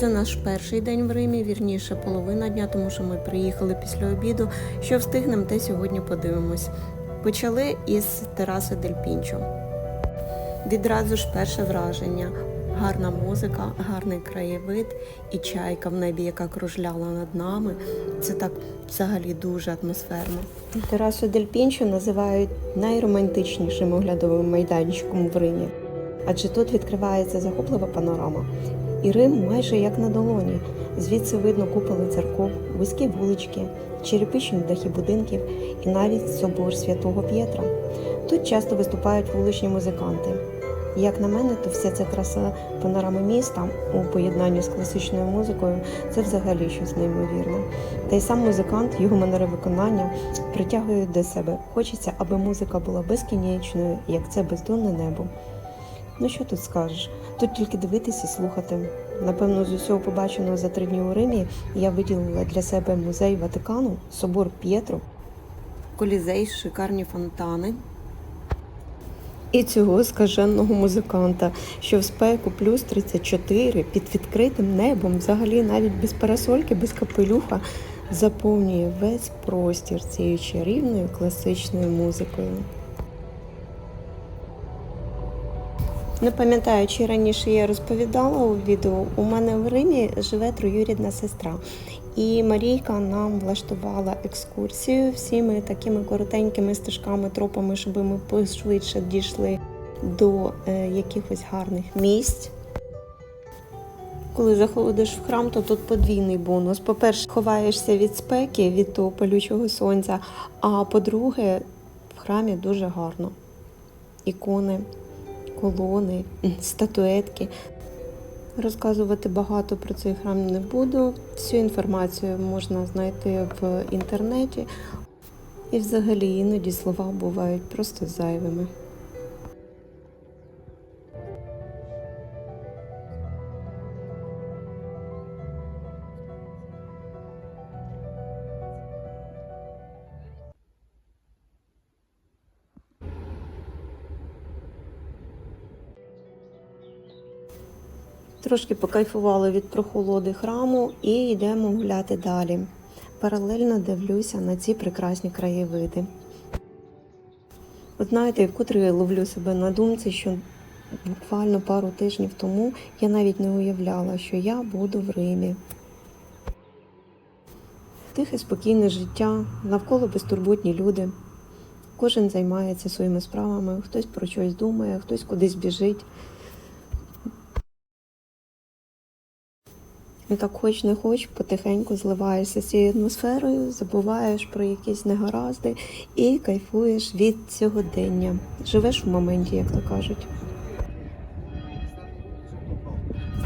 Це наш перший день в Римі, вірніше половина дня, тому що ми приїхали після обіду. Що встигнемо, те сьогодні подивимось. Почали із тераси Дель Пінчо. Відразу ж перше враження. Гарна музика, гарний краєвид і чайка в небі, яка кружляла над нами. Це так взагалі дуже атмосферно. Терасу Дель Пінчо називають найромантичнішим оглядовим майданчиком в Римі, адже тут відкривається захоплива панорама. І Рим майже як на долоні. Звідси видно куполи церков, вузькі вулички, черепичні дахи будинків і навіть собор святого П'єтра. Тут часто виступають вуличні музиканти. Як на мене, то вся ця краса панорами міста у поєднанні з класичною музикою це взагалі щось неймовірне. Та й сам музикант, його манери виконання притягують до себе. Хочеться, аби музика була безкінечною, як це бездонне небо. Ну що тут скажеш? Тут тільки дивитись і слухати. Напевно, з усього побаченого за три дні у Римі я виділила для себе музей Ватикану, собор П'єтро, колізей, шикарні фонтани. І цього скаженого музиканта, що в спеку плюс 34 під відкритим небом, взагалі навіть без парасольки, без капелюха, заповнює весь простір цією чарівною класичною музикою. Не пам'ятаю, чи раніше я розповідала у відео. У мене в Римі живе троюрідна сестра. І Марійка нам влаштувала екскурсію всіми такими коротенькими стежками, тропами, щоб ми пошвидше дійшли до е, якихось гарних місць. Коли заходиш в храм, то тут подвійний бонус. По-перше, ховаєшся від спеки, від того палючого сонця. А по-друге, в храмі дуже гарно. Ікони, колони, статуетки. Розказувати багато про цей храм не буду. Всю інформацію можна знайти в інтернеті. І взагалі іноді слова бувають просто зайвими. Трошки покайфували від прохолоди храму і йдемо гуляти далі. Паралельно дивлюся на ці прекрасні краєвиди. От знаєте, вкотре я ловлю себе на думці, що буквально пару тижнів тому я навіть не уявляла, що я буду в Римі. Тихе, спокійне життя, навколо безтурботні люди. Кожен займається своїми справами, хтось про щось думає, хтось кудись біжить. І так хоч не хоч, потихеньку зливаєшся з цією атмосферою, забуваєш про якісь негаразди і кайфуєш від сьогодення. Живеш в моменті, як то кажуть.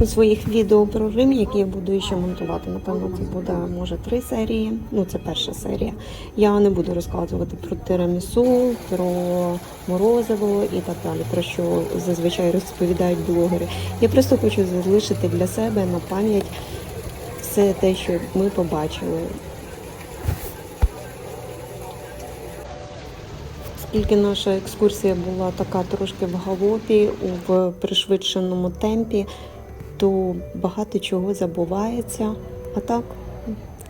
У своїх відео про Рим, які я буду ще монтувати, напевно, це буде може три серії. Ну, це перша серія. Я не буду розказувати про тирамісу, про морозиво і так далі, про що зазвичай розповідають блогери. Я просто хочу залишити для себе на пам'ять все те, що ми побачили. Оскільки наша екскурсія була така трошки в галопі, в пришвидшеному темпі, то багато чого забувається. А так,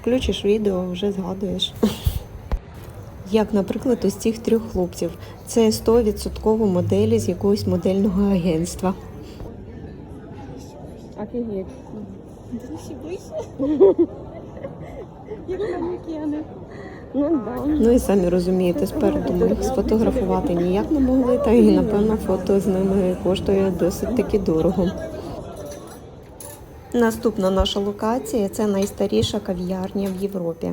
включиш відео, вже згадуєш. Як, наприклад, ось цих трьох хлопців. Це 100% моделі з якогось модельного агентства. Офігеть. Ближче, ближче. Як манекени. Ну, ну і самі розумієте, спереду ми їх сфотографувати ніяк не могли, та і напевно фото з ними коштує досить таки дорого. Наступна наша локація це найстаріша кав'ярня в Європі.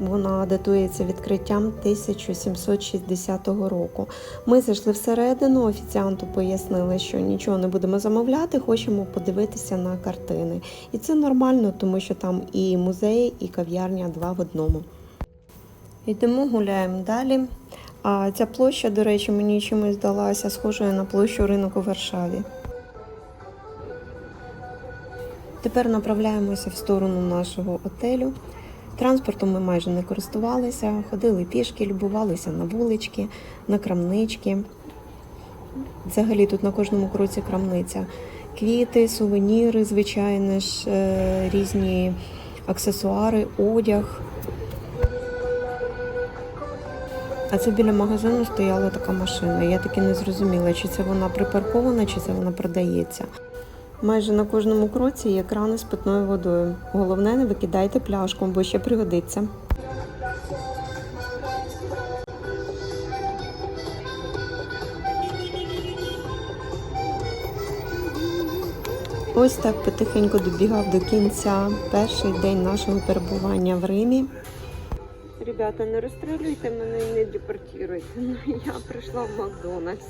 Вона датується відкриттям 1760 року. Ми зайшли всередину, офіціанту пояснили, що нічого не будемо замовляти, хочемо подивитися на картини. І це нормально, тому що там і музей, і кав'ярня два в одному. Йдемо гуляємо далі. А ця площа, до речі, мені чимось здалася схожою на площу ринок у Варшаві. Тепер направляємося в сторону нашого отелю. Транспортом ми майже не користувалися, ходили пішки, любувалися на вулички, на крамнички. Взагалі тут на кожному кроці крамниця. квіти, сувеніри, звичайно ж, е, різні аксесуари, одяг. А це біля магазину стояла така машина. Я таки не зрозуміла, чи це вона припаркована, чи це вона продається. Майже на кожному кроці є крани з питною водою. Головне, не викидайте пляшку, бо ще пригодиться. Ось так потихеньку добігав до кінця перший день нашого перебування в Римі. Ребята, не розстрілюйте мене і не депортуйте. Я прийшла в Макдональдс.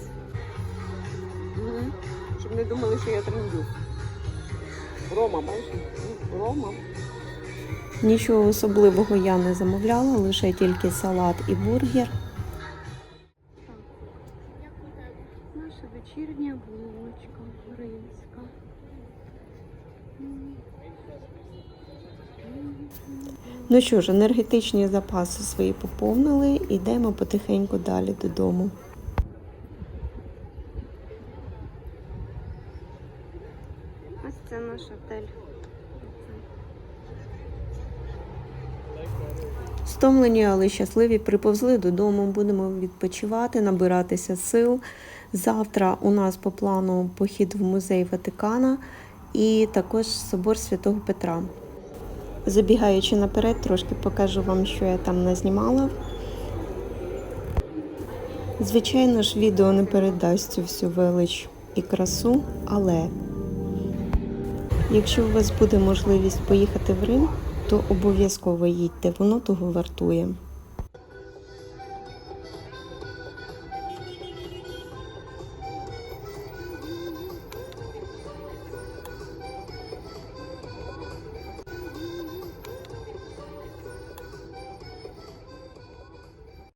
Щоб не думали, що я трендю. Рома, бачиш? Рома. Нічого особливого я не замовляла, лише тільки салат і бургер. Наша вечірня булочка римська. Ну що ж, енергетичні запаси свої поповнили, йдемо потихеньку далі додому. Ось це наш отель. Стомлені, але щасливі приповзли додому. Будемо відпочивати, набиратися сил. Завтра у нас по плану похід в музей Ватикана і також собор Святого Петра. Забігаючи наперед, трошки покажу вам, що я там назнімала. Звичайно ж, відео не передасть цю всю велич і красу, але якщо у вас буде можливість поїхати в Рим, то обов'язково їдьте, воно того вартує.